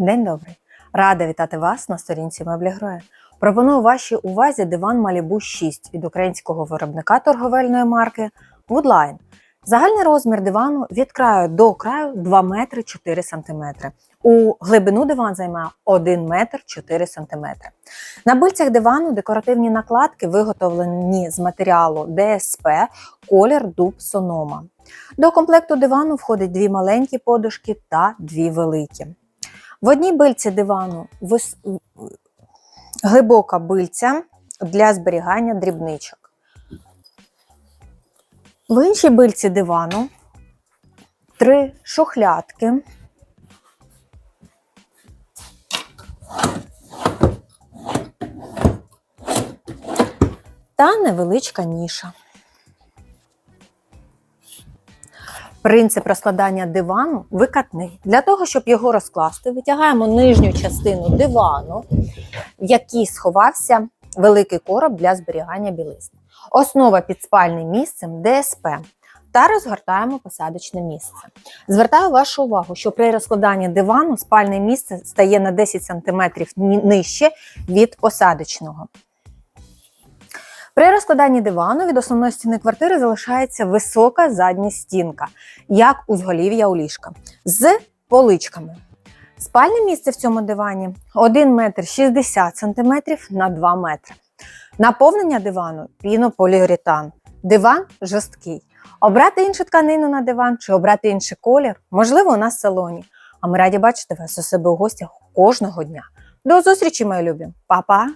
День добрий! Рада вітати вас на сторінці меблі Гроя. Пропоную вашій увазі диван Malibu 6 від українського виробника торговельної марки Woodline. Загальний розмір дивану від краю до краю 2 метри 4 сантиметри. У глибину диван займає 1 метр 4 сантиметри. На бильцях дивану декоративні накладки виготовлені з матеріалу ДСП колір дуб Сонома. До комплекту дивану входить дві маленькі подушки та дві великі. В одній бильці дивану вис... глибока бильця для зберігання дрібничок. В іншій бильці дивану три шухлядки. Та невеличка ніша. Принцип розкладання дивану викатний. Для того, щоб його розкласти, витягаємо нижню частину дивану, в якій сховався великий короб для зберігання білизни. Основа під спальним місцем ДСП. Та розгортаємо посадочне місце. Звертаю вашу увагу, що при розкладанні дивану спальне місце стає на 10 см нижче від посадочного. При розкладанні дивану від основної стіни квартири залишається висока задня стінка, як узголів'я у ліжка, з поличками. Спальне місце в цьому дивані 1 метр 60 см на 2 метри. Наповнення дивану пінополіуретан. Диван жорсткий. Обрати іншу тканину на диван чи обрати інший колір, можливо, у нас в салоні. А ми раді бачити вас у себе у гостях кожного дня. До зустрічі, мої любі! Па-па!